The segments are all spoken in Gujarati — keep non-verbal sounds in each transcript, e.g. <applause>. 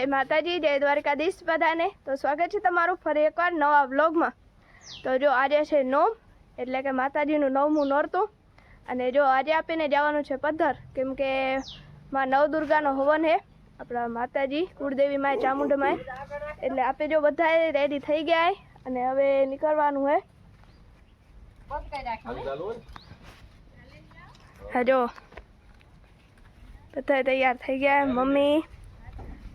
જય માતાજી, જય દ્વારકાધીશ બધાને. તો સ્વાગત છે તમારું ફરી એકવાર નવા વ્લોગમાં. તો જો આજે છે નોમ, એટલે કે માતાજીનું નવમું નોરતું. અને જો આજે આપીને જવાનું છે પદ્ધર કેમ કે માં નવદુર્ગાનો હવન છે આપણા માતાજી, કુળદેવી માય ચામુંડ માય. એટલે આપે જો બધાએ રેડી થઈ ગયા અને હવે નીકળવાનું હે. હા, જો. બધા તૈયાર થઈ ગયા, મમ્મી.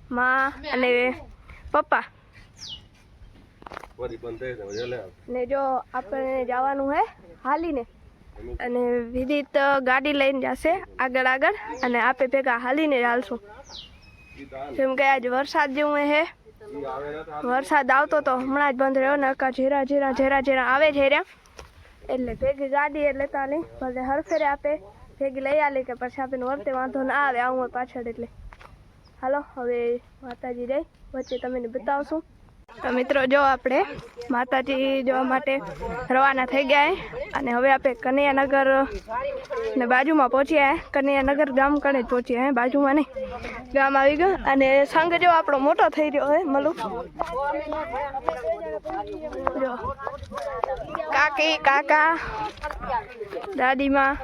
માં અને પપ્પા. ને જો આપણે જવાનું હે હાલીને. અને વિદિત ગાડી લઈને જશે આગળ આગળ અને આપે ભેગા હાલીને ચાલશું જેમ કે આજ વરસાદ જેવું હે. વરસાદ આવતો તો હમણાં જ બંધ રહ્યો નકા ઝેરા ઝેરા ઝેરા ઝેરા આવે છે રહ્યા. એટલે ભેગી ગાડી એટલે તાલી ભલે હરફેરે આપે ભેગી લઈ આલી કે પછી આપણને વર્તે વાંધો ના આવે આવું પાછળ એટલે. હાલો, હવે માતાજી રહી વચ્ચે તમને બતાવશું. તો મિત્રો, જો આપણે માતાજી જોવા માટે રવાના થઈ ગયા અને હવે આપણે કનૈયાનગર ને બાજુમાં પહોંચ્યા કનૈયાનગર ગામ કણે જ પહોંચ્યા હે, બાજુમાં નહીં. ગામ આવી ગયું. અને સંઘ જો આપણો મોટો થઈ રહ્યો હે મલુ જો. કાકી, કાકા, દાદીમાં,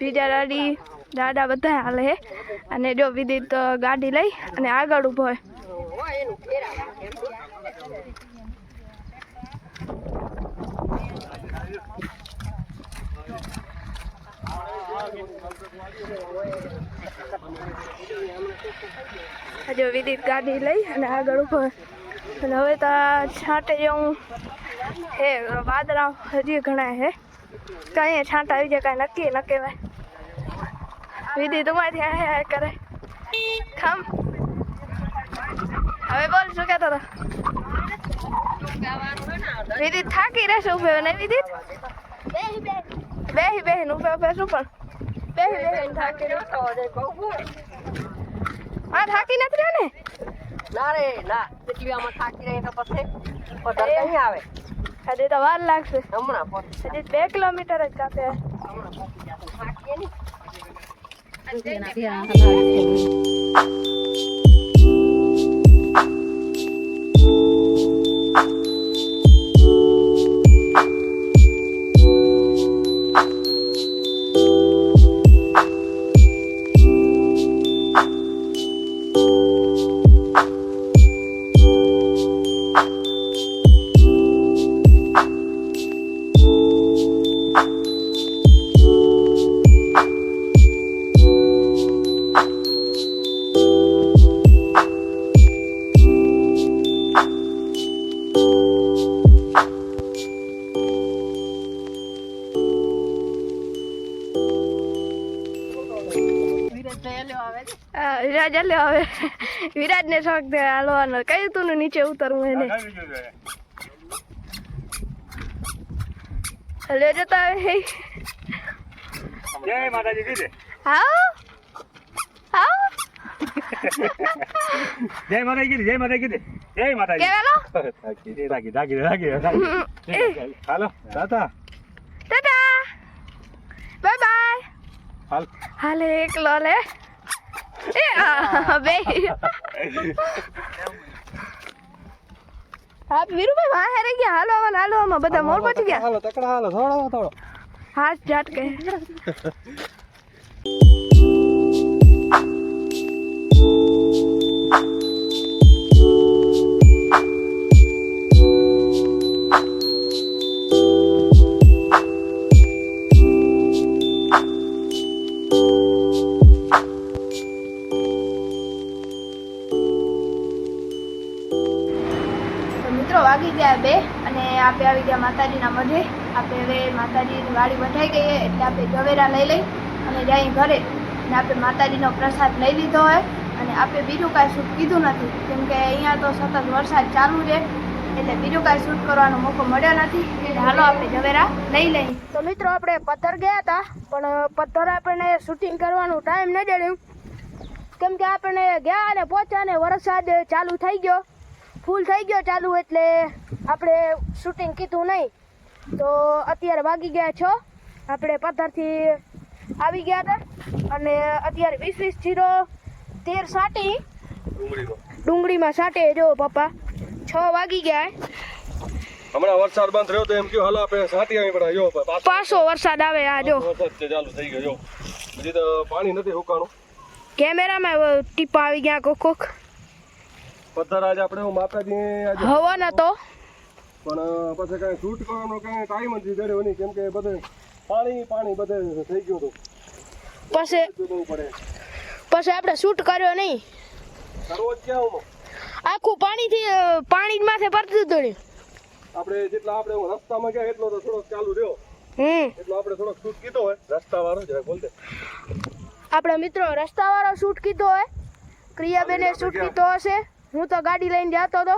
બીજા દાદી દાદા બધા હાલે હે. અને જો વિદિત ગાડી લઈ અને આગળ ઊભો હોય હજુ વિદિત ગાડી લઈ અને આગળ ઊભો અને હવે તો છાંટે જેવું હે વાદળા હજી ઘણા હે. કઈ છાંટ આવી જાય, કાંઈ નક્કી ન કહેવાય. વિધિ તમારી આ આ કરે. ખમ. હવે બોલ શું કહેતો હતો? વિધિ થાકી રહેશે ઉભે ને વિધિ બેહી બેહી ઉભે ઉભે શું પણ? બેહી બેહી થાકી હા થાકી નથી રહ્યો ને? ના રે ના. જેટલી આમાં થાકી રહી તો પછી પધાર કઈ આવે? હજી તો વાર લાગશે. હમણાં હજી બે કિલોમીટર જ કાપે. હમણાં પહોંચી જશે થાકીએ નહીં. 对啊对啊他 વિરાજ એટલે હવે. વિરાજ ને શોખ દે હાલવાનો. કઈ તું નીચે ઉતરવું એને? લે જતા હે જય માતાજી કીધે હા હા જય માતાજી કીધી જય માતાજી કીધી જય માતાજી. કેવાલો? રાખી રાખી રાખી રાખી હાલો દાદા ટાટા. Bye bye. હાલ. હાલે એકલો લે. એ બે <laughs> હા વીરુભાઈ વાહ હેરે ગયા. હાલો આમાં હાલો આમાં બધા મોર પહોંચી ગયા. હાલો તકડા હાલો થોડો થોડો હાથ જાટ કે. માતાજીના મઢે. આપણે હવે માતાજીની વાડી બંધાઈ ગઈ એટલે આપણે ઝવેરા લઈ લઈ અને જાય ઘરે. અને આપણે માતાજીનો પ્રસાદ લઈ લીધો હોય અને આપણે બીજું કાંઈ શૂટ કીધું નથી. કેમ કે અહીંયા તો સતત વરસાદ ચાલુ છે, એટલે બીજું કાંઈ શૂટ કરવાનો મોકો મળ્યો નથી. એટલે હાલો આપણે ઝવેરા લઈ લઈએ. તો મિત્રો આપણે પથ્થર ગયા હતા, પણ પથ્થર આપણને શૂટિંગ કરવાનું ટાઈમ ન જડ્યું કેમ કે આપણે ગયા અને પહોંચ્યા ને વરસાદ ચાલુ થઈ ગયો. ફૂલ થઈ ગયો ચાલુ એટલે આપણે શૂટિંગ કીધું નહીં. તો અત્યારે વાગી ગયા છો. આપણે પથ્થરથી આવી ગયા હતા. અને અત્યારે વીસ વીસ જીરો તેર સાટી ડુંગળીમાં સાટે જો પપ્પા. છ વાગી ગયા. હમણાં વરસાદ બંધ થયો તો એમ કયો હાલ આપણે સાટી આવી પડે. જો પાછો વરસાદ આવે આ જો. વરસાદ ચાલુ થઈ ગયો જો. હજી તો પાણી નથી હુકાણું. કેમેરામાં ટીપા આવી ગયા કોક કોક. પથ્થર આજે આપણે હું માતાજી આજે હવન હતો પણ પછી કાંઈ શૂટ કરવાનો કાંઈ ટાઈમ જ જડ્યો નહીં કેમ કે બધે પાણી પાણી બધે થઈ ગયું હતું. પછી પછી આપણે શૂટ કર્યો નહીં. કરવો ક્યાં આખું પાણીથી પાણી જ માથે પડતું હતું આપણે જેટલા આપણે રસ્તામાં ગયા એટલો તો થોડોક ચાલુ રહ્યો. એટલો આપણે થોડોક શૂટ કીધો હોય. રસ્તા વાળો જરા બોલ દે. આપણે મિત્રો રસ્તાવાળો શૂટ કીધો હોય. ક્રિયાબેને શૂટ કીધો હશે. હું તો ગાડી લઈને જતો હતો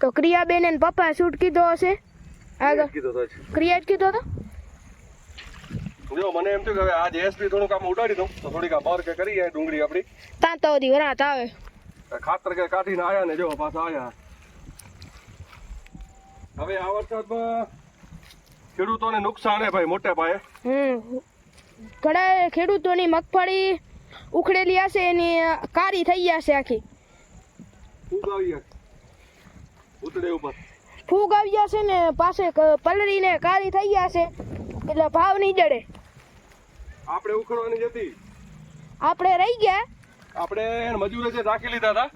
તો ક્રિયાબેન એને પપ્પા શૂટ કીધો હશે. આગળ કીધો તો જ કીધો તો? જો મને એમ થયું કે હવે આજે એસપી થોડુંક કામ ઉડાડી દઉં. તો થોડીક આ બર કે કરી જાય ડુંગળી આપણી. ત્યાં તો વરાત આવે. ખાતર કે કાઢીને આયા ને જો પાછા આયા. હવે આ વરસાદમાં ખેડૂતોને નુકસાન હે ભાઈ મોટે પાયે. હમ. ઘણા ખેડૂતોની મગફળી ઉખડેલી હશે એની કારી થઈ જશે આખી. ફૂગ આવી ગયા ઉતડે ઉપર ફૂગ આવી જશે ને પાસે પલળીને કાળી થઈ જશે એટલે ભાવ નહીં જડે. આપણે ઉખડવાની જતી આપણે રહી ગયા. આપણે મજૂર જે રાખી લીધા હતા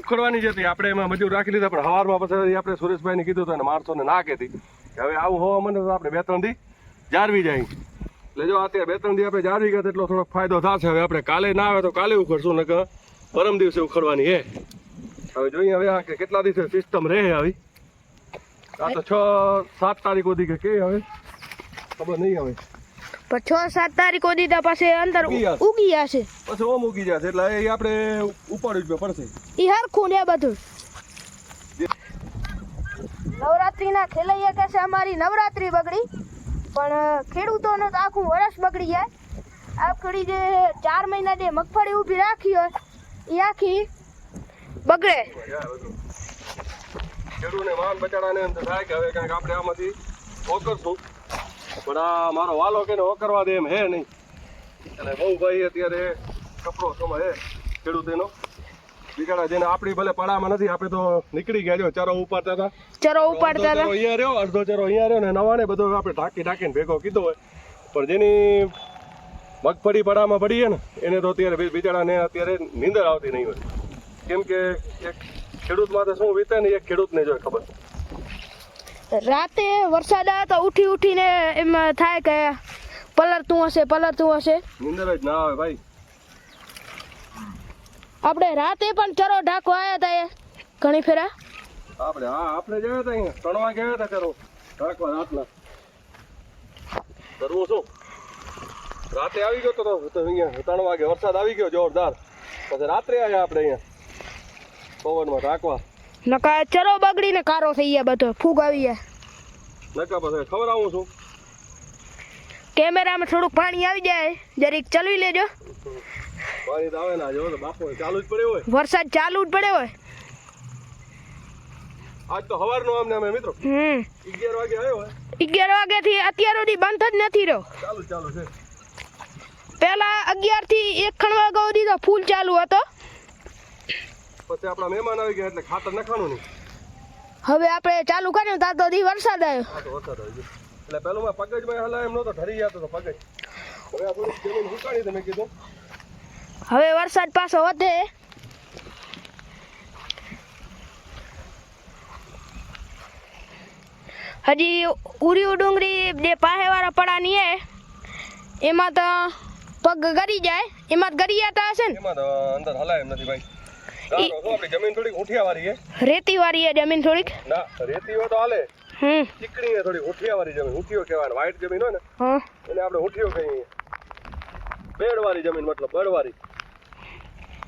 ઉખડવાની જતી આપણે એમાં મજૂર રાખી લીધા પણ હવારમાં પછી આપણે સુરેશભાઈને કીધું હતું અને માણસોને ના કહેતી. કે હવે આવું હોવા મને તો આપણે બે ત્રણ દી જાળવી જાય. એટલે જો અત્યારે બે ત્રણ દી આપણે જાળવી ગયા એટલો થોડોક ફાયદો થશે. હવે આપણે કાલે ના આવે તો કાલે ઉખડશું ને પરમ દિવસે ઉખડવાની હે. હવે જોઈએ હવે આ કે કેટલા દિવસે સિસ્ટમ રહે આવી? આ તો છ સાત તારીખ સુધી કે કે હવે? ખબર નહીં હવે. પણ છ સાત તારીખ સુધી તો પછી અંદર ઉગી જશે. પછી ઓમ ઉગી જશે એટલે એ આપણે ઉપાડવું પડશે. એ હરખું ને બધું. નવરાત્રીના ખેલૈયા કહે છે અમારી નવરાત્રી બગડી પણ ખેડૂતોનું તો આખું વર્ષ બગડી જાય. આખડી જે ચાર મહિના જે મગફળી ઊભી રાખી હોય એ આખી બગડે. ખેડૂને માન બચાડાને એમ થાય કે હવે કંઈક આપણે આમાંથી ઓકરશું પણ આ મારો વાલો કે ઓકરવા દે એમ હે નહીં. અને બહુ ભાઈ અત્યારે કપડો સમય હે ખેડૂત એનો બિગાડા જેને આપણી ભલે પડામાં નથી આપણે તો નીકળી ગયા જો ચારો ઉપાડતા હતા. ચારો ઉપાડતા હતા. અહીંયા રહ્યો અડધો ચારો અહીંયા રહ્યો ને નવાને બધો આપણે ઢાંકી ઢાંકીને ભેગો કીધો હોય. પણ જેની મગફળી પડામાં પડી છે ને એને તો અત્યારે બિચારાને અત્યારે નીંદર આવતી નહીં હોય. કેમ કે એક ખેડૂત માટે શું વીતે ને એક ખેડૂતને જો ખબર. રાતે વરસાદ આવે તો ઉઠી ઉઠીને એમ થાય કે પલળતું હશે પલળતું હશે. નીંદર જ ના આવે ભાઈ. આપણે રાતે પણ ચરો ઢાકો આવ્યા હતા એ. ઘણી ફેરા. આપણે હા આપણે ગયા હતા અહીંયા. ત્રણ વાગે ગયા હતા ચરો રાખવા રાતના. કરવું શું? રાતે આવી ગયો તો તો તો અહીંયા ત્રણ વાગે વરસાદ આવી ગયો જોરદાર. પછી રાત્રે આવ્યા આપણે અહીંયા. પવનમાં રાખવા. નકા ચરો બગડીને કારો થઈ ગયા બધો ફૂગ આવી ગયા. નકા પછી ખબર આવું છું. કેમેરામાં થોડુંક પાણી આવી જાય જરીક ચલવી લેજો. પાણી આવે ના જો બાપો ચાલુ જ પડ્યો હોય. વરસાદ ચાલુ જ પડ્યો હોય. આજ તો સવારનો આમને અમે મિત્રો. હમ. અગિયાર વાગે આવ્યો હોય 11 વાગે થી અત્યાર સુધી બંધ જ નથી રહ્યો. ચાલુ ચાલુ છે. પહેલા અગિયારથી એક ખણવા ગયો દીધો ફૂલ ચાલુ હતો. પછી આપણા મહેમાન આવી ગયા એટલે ખાતર નખાણું નહીં. હવે આપણે ચાલુ કર્યું તા તો દી વરસાદ આવ્યો. આ તો વરસાદ આવી ગયો. એટલે પેલું મેં પગજમાં હલાય એમ નતો ઠરી જતો તો પગજ. હવે આ જમીન ઉકાળી તમે કીધું. હવે વરસાદ પાછો વધે. હજી ઉરી ડુંગળી જે પાહેવાળા પડાની હે એમાં તો પગ ગરી જાય. એમાં ગરી જતા હશે ને? એમાં તો અંદર હલાય એમ નથી ભાઈ. આપણી જમીન થોડીક છે. રેતી વાળી જમીન થોડીક? ના રેતી હોય તો હાલે. હમ. ચીકણી છે થોડી ઉઠિયા વાળી જમીન ઉઠિયો કહેવાય વ્હાઈટ જમીન હોય ને હા. એને આપણે ઉઠિયો કહીએ. બેડવાળી જમીન મતલબ બળવાળી.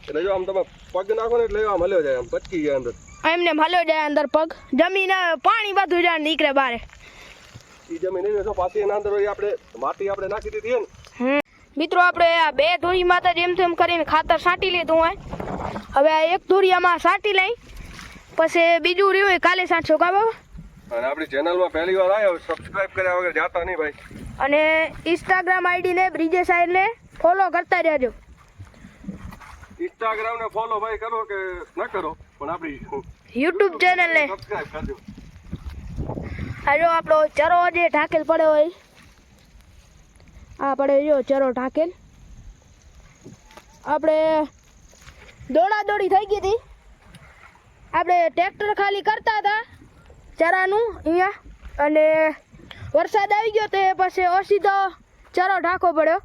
એટલે જો આમ તમે પગ નાખો ને એટલે આમ હલ્યો જાય આમ પચકી જાય અંદર. એમને હલ્યો જાય અંદર પગ. જમીન પાણી બધું જાય નીકળે બારે. એ જમીન એને તો પાછી એના અંદર આપણે માટી આપણે નાખી દીધી ને. મિત્રો આપણે આ બે ધોરીમાં તો જેમ તેમ કરીને ખાતર છાંટી લીધું હોય. હવે આ એક ધોરિયામાં સાટી લઈ. પછી બીજું રહ્યું એ કાલે સાંજો કા બાબા અને આપણી ચેનલમાં પહેલી વાર આવ્યો સબસ્ક્રાઇબ કર્યા વગર જાતા નહીં ભાઈ. અને ઇન્સ્ટાગ્રામ આઈડીને બ્રિજે સાહેબને ફોલો કરતા રહેજો. ઇન્સ્ટાગ્રામ ને ફોલો ભાઈ કરો કે ન કરો પણ આપણી યુટ્યુબ ચેનલને સબસ્ક્રાઇબ કરજો. આજો આપણો ચરો જે ઢાકેલ પડ્યો હોય. આ પડ્યો જો ચરો ઢાકેલ. આપણે દોડા દોડી થઈ ગઈ હતી. આપણે ટ્રેક્ટર ખાલી કરતા હતા ચરાનું અહીંયા. અને વરસાદ આવી ગયો તે પછી ઓસીધો ચરો ઢાંકો પડ્યો.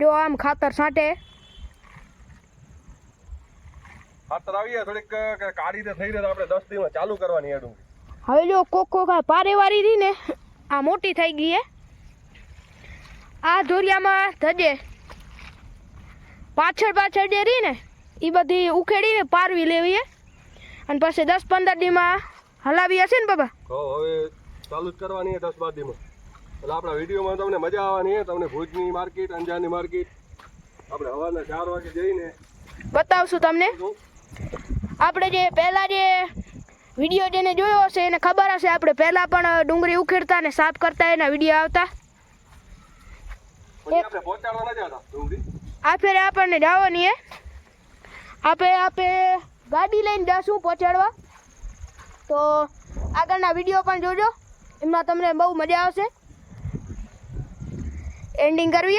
જો આમ ખાતર છાંટે. ખાતર આવીએ થોડીક કાઢી કાળી થઈ રહે આપણે દસ દિવસ ચાલુ કરવાની એડું. હવે જો કોક કોક આ પારેવારી રહી ને આ મોટી થઈ ગઈ હે. આ ધોરિયામાં ધજે. પાછળ પાછળ જે રહી ને એ બધી ઉખેડીને પારવી લેવી અને પછી દસ પંદર દીમાં હલાવી હશે ને બાબા? હવે ચાલુ જ કરવાની છે દસ બાર દીમાં એટલે આપણા વિડીયોમાં તમને મજા આવવાની છે તમને ભુજની માર્કેટ અંજારની માર્કેટ આપણે હવાના ચાર વાગે જઈને બતાવશું તમને. આપણે જે પહેલાં જે વીડિયો જેને જોયો હશે એને ખબર હશે આપણે પહેલાં પણ ડુંગળી ઉખેડતા ને સાફ કરતા એના વીડિયો આવતા. આપણે પહોંચાડવા નથી આવતા ડુંગળી? આ આપણને જવાની હે. આપણે આપણે ગાડી લઈને જશું પહોંચાડવા. તો આગળના વીડિયો પણ જોજો. એમાં તમને બહુ મજા આવશે. એન્ડિંગ કરવી